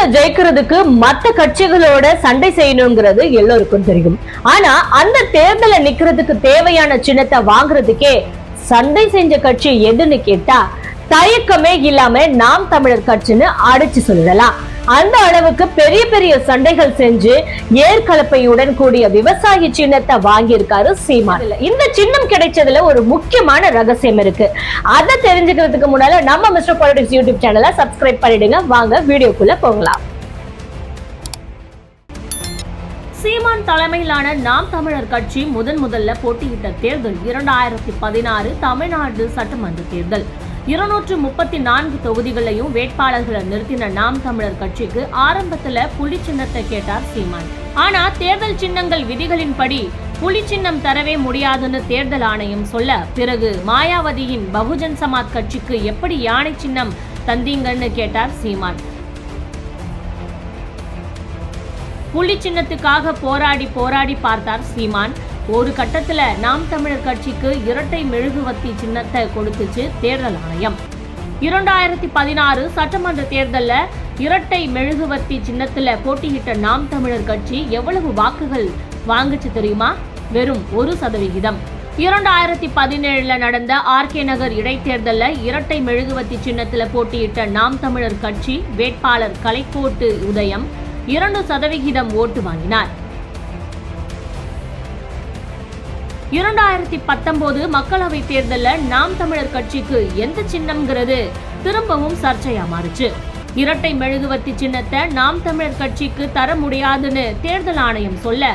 தேர்தல ஜெயிக்கிறதுக்கு மத்த கட்சிகளோட சண்டை செய்யணுங்கிறது எல்லோருக்கும் தெரியும். ஆனா அந்த தேர்தல நிக்கிறதுக்கு தேவையான சின்னத்தை வாங்குறதுக்கே சண்டை செஞ்ச கட்சி எதுன்னு கேட்டா தயக்கமே இல்லாம நாம் தமிழர் கட்சின்னு அடிச்சு சொல்லலாம். அந்த அளவுக்கு பெரிய பெரிய சண்டைகள் செஞ்சு ஏற்கலப்பையுடன் கூடிய விவசாயி சின்னத்தை வாங்கியிருக்காரு சீமான். இந்த சின்னம் கிடைச்சதுல ஒரு முக்கியமான ரகசியம் இருக்கு. அதை தெரிஞ்சுக்கிறதுக்கு முன்னால நம்ம மிஸ்டர் பாலிடிக்ஸ் யூடியூப் சேனலை சப்ஸ்கிரைப் பண்ணிடுங்க. வாங்க வீடியோக்குள்ள போகலாம். சீமான் தலைமையிலான நாம் தமிழர் கட்சி முதன் முதல்ல போட்டியிட்ட தேர்தல் இரண்டாயிரத்தி பதினாறு தமிழ்நாடு சட்டமன்ற தேர்தல். இருநூற்று முப்பத்தி நான்கு தொகுதிகளையும் வேட்பாளர்களை நிறுத்தின நாம் தமிழர் கட்சிக்கு ஆரம்பத்துல புலி சின்னத்தை கேட்டார் சீமான். ஆனா தேர்தல் சின்னங்கள் விதிகளின்படி புலி சின்னம் தரவே முடியாதுன்னு தேர்தல் ஆணையம் சொல்ல பிறகு மாயாவதியின் பகுஜன் சமாஜ் கட்சிக்கு எப்படி யானை சின்னம் தந்தீங்கன்னு கேட்டார் சீமான். புலி சின்னத்துக்காக போராடி போராடி பார்த்தார் சீமான். ஒரு கட்டத்துல நாம் தமிழர் கட்சிக்கு இரட்டை மெழுகுவத்தி சின்னத்தை கொடுத்துச்சு தேர்தல் ஆணையம். இரண்டாயிரத்தி பதினாறு சட்டமன்ற தேர்தலில் இரட்டை மெழுகுவத்தி சின்னத்துல போட்டியிட்ட நாம் தமிழர் கட்சி எவ்வளவு வாக்குகள் வாங்குச்சு தெரியுமா? வெறும் ஒரு சதவிகிதம். இரண்டாயிரத்தி பதினேழுல நடந்த ஆர்கே நகர் இடைத்தேர்தலில் இரட்டை மெழுகுவத்தி சின்னத்துல போட்டியிட்ட நாம் தமிழர் கட்சி வேட்பாளர் கலைக்கோட்டு உதயம் இரண்டு சதவிகிதம் ஓட்டு வாங்கினார். இரண்டாயிரத்தி பத்தொன்பது மக்களவை தேர்தலில் நாம் தமிழர் கட்சிக்கு எந்த சின்னம்ங்கிறது திரும்பவும் சர்ச்சையா மாறுச்சு. இரட்டை மெழுகுவர்த்தி சின்னத்தை நாம் தமிழர் கட்சிக்கு தர முடியாதுன்னு தேர்தல் ஆணையம் சொல்ல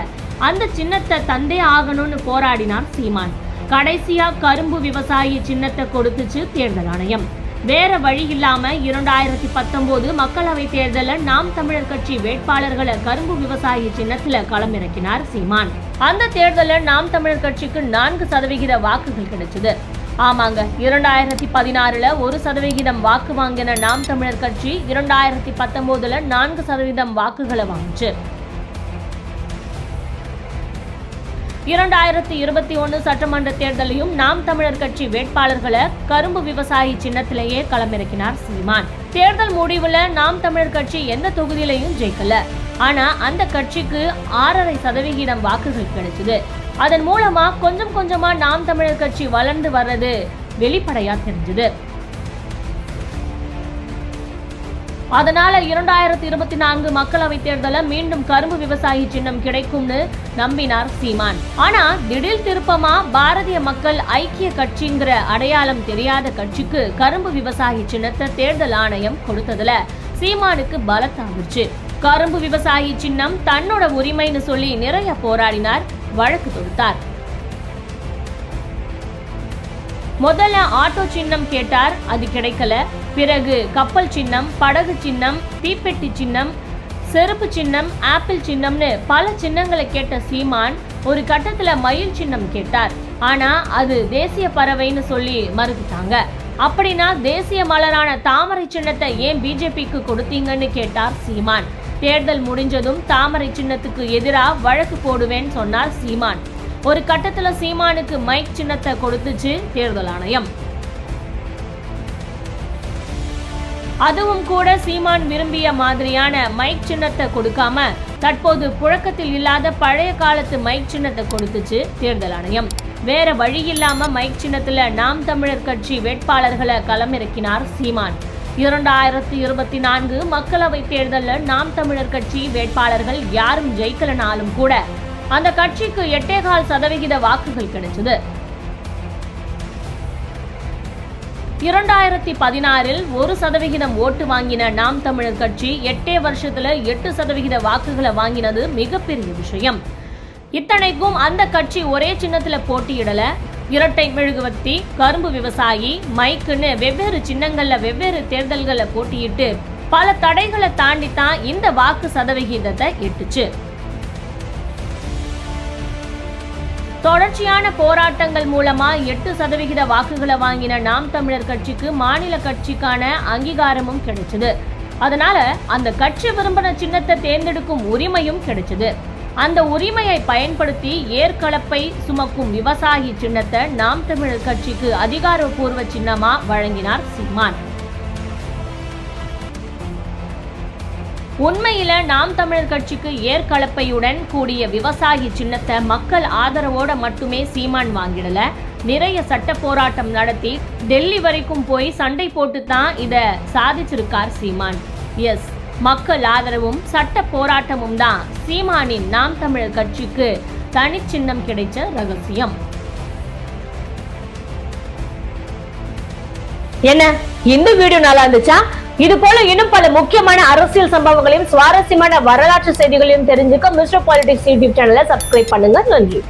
அந்த சின்னத்தை தந்தே ஆகணும்னு போராடினார் சீமான். கடைசியா கரும்பு விவசாயி சின்னத்தை கொடுத்துச்சு தேர்தல் ஆணையம். வேற வழி இல்லாம இரண்டாயிரத்தி பத்தொன்பது மக்களவை தேர்தலில் நாம் தமிழர் கட்சி வேட்பாளர்களை கரும்பு விவசாயி சின்னத்துல களமிறக்கினார் சீமான். அந்த தேர்தலில் நாம் தமிழர் கட்சிக்கு நான்கு சதவிகித வாக்குகள் கிடைச்சது. ஆமாங்க இரண்டாயிரத்தி பதினாறுல ஒரு சதவிகிதம் வாக்கு வாங்கின நாம் தமிழர் கட்சி இரண்டாயிரத்தி பத்தொன்பதுல நான்கு சதவீதம் வாக்குகளை வாங்குச்சு. இரண்டாயிரத்தி இருபத்தி ஒன்று சட்டமன்ற தேர்தலையும் நாம் தமிழர் கட்சி வேட்பாளர்களை கரும்பு விவசாயி சின்னத்திலேயே களமிறக்கினார் சீமான். தேர்தல் முடிவுல நாம் தமிழர் கட்சி எந்த தொகுதியிலையும் ஜெயிக்கல. ஆனா அந்த கட்சிக்கு ஆறரை சதவிகிதம் வாக்குகள் கிடைச்சது. அதன் மூலமா கொஞ்சம் கொஞ்சமா நாம் தமிழர் கட்சி வளர்ந்து வர்றது வெளிப்படையா தெரிஞ்சது. அதனால இரண்டாயிரத்தி இருபத்தி நான்கு மக்களவை தேர்தல மீண்டும் கரும்பு விவசாயி சின்னம் கிடைக்கும்னு நம்பினார் சீமான். ஆனா திடீர் திருப்பமா பாரதிய மக்கள் ஐக்கிய கட்சிங்கிற அடையாளம் தெரியாத கட்சிக்கு கரும்பு விவசாயி சின்னத்தை தேர்தல் ஆணையம் கொடுத்ததுல சீமானுக்கு பலத்தாகிருச்சு கரும்பு விவசாயி சின்னம் தன்னோட உரிமைன்னு சொல்லி நிறைய போராடினார் வழக்கு தொடுத்தார். முதல்ல ஆட்டோ சின்னம் கேட்டார் அது கிடைக்கல. பிறகு கப்பல் சின்னம் படகு சின்னம் தீப்பெட்டி சின்னம் செருப்பு சின்னம் ஆப்பிள் சின்னம்னு பல சின்னங்களை கேட்ட சீமான் ஒரு கட்டத்துல மயில் சின்னம் கேட்டார். ஆனா அது தேசிய பறவைன்னு சொல்லி மறுத்துட்டாங்க. அப்படின்னா தேசிய மலரான தாமரை சின்னத்தை ஏன் பிஜேபிக்கு கொடுத்தீங்கன்னு கேட்டார் சீமான். தேர்தல் முடிஞ்சதும் தாமரை சின்னத்துக்கு எதிராக வழக்கு போடுவேன்னு சொன்னார் சீமான். ஒரு கட்டத்துல சீமானுக்கு மைக் சின்னத்தை கொடுத்துச்சு தேர்தல் ஆணையம். அதுவும் கூட சீமான் விரும்பிய மாதிரியான மைக் சின்னத்தை கொடுக்காம தற்போது புழக்கத்தில் இல்லாத பழைய காலத்து மைக் சின்னத்தை கொடுத்துச்சு தேர்தல் ஆணையம். வேற வழி இல்லாம மைக் சின்னத்துல நாம் தமிழர் கட்சி வேட்பாளர்களை களமிறக்கினார் சீமான். இரண்டாயிரத்தி இருபத்தி நான்கு மக்களவை தேர்தலில் நாம் தமிழர் கட்சி வேட்பாளர்கள் யாரும் ஜெயிக்கலனாலும் கூட அந்த கட்சிக்கு எட்டேகால் சதவிகித வாக்குகள் கிடைச்சது. இரண்டாயிரத்தி பதினாறில் ஒரு சதவிகிதம் ஓட்டு வாங்கின நாம் தமிழர் கட்சி எட்டே வருஷத்துல எட்டு சதவிகித வாக்குகளை வாங்கினது மிகப்பெரிய விஷயம். இத்தனைக்கும் அந்த கட்சி ஒரே சின்னத்துல போட்டியிடல. இரட்டை மெழுகுவத்தி கரும்பு விவசாயி மைக்குன்னு வெவ்வேறு சின்னங்கள்ல வெவ்வேறு தேர்தல்களை போட்டியிட்டு பல தடைகளை தாண்டி தான் இந்த வாக்கு சதவிகிதத்தை எட்டுச்சு. தொடர்ச்சியான போராட்டங்கள் மூலமா எட்டு சதவிகித வாக்குகளை வாங்கின நாம் தமிழர் கட்சிக்கு மாநில கட்சிக்கான அங்கீகாரமும் கிடைச்சது. அதனால அந்த கட்சி விரும்பின சின்னத்தை தேர்ந்தெடுக்கும் உரிமையும் கிடைச்சது. அந்த உரிமையை பயன்படுத்தி ஏற்களப்பை சுமக்கும் விவசாயி சின்னத்தை நாம் தமிழர் கட்சிக்கு அதிகாரப்பூர்வ சின்னமா வழங்கினார் சீமான். உண்மையில நாம் தமிழர் கட்சிக்கு ஏற்கலப்பையுடன் கூடிய விவசாயி சின்னத்தை மக்கள் ஆதரவோட மட்டுமே சீமான் வாங்கிடல. நிறைய சட்ட போராட்டம் நடத்தி டெல்லி வரைக்கும் போய் சண்டை போட்டு தான் இத சாதிச்சிருக்கார் சீமான். எஸ் மக்கள் ஆதரவும் சட்ட போராட்டமும் தான் சீமானின் நாம் தமிழர் கட்சிக்கு தனிச்சின்னம் கிடைச்ச ரகசியம். என்ன இந்த வீடியோ நல்லா இருந்துச்சா? இது போல இன்னும் பல முக்கியமான அரசியல் சம்பவங்களையும் சுவாரஸ்யமான வரலாற்று செய்திகளையும் தெரிஞ்சுக்க மிஸ்டர் பாலிடிக்ஸ் யூடியூப் சேனலை சப்ஸ்கிரைப் பண்ணுங்க. நன்றி.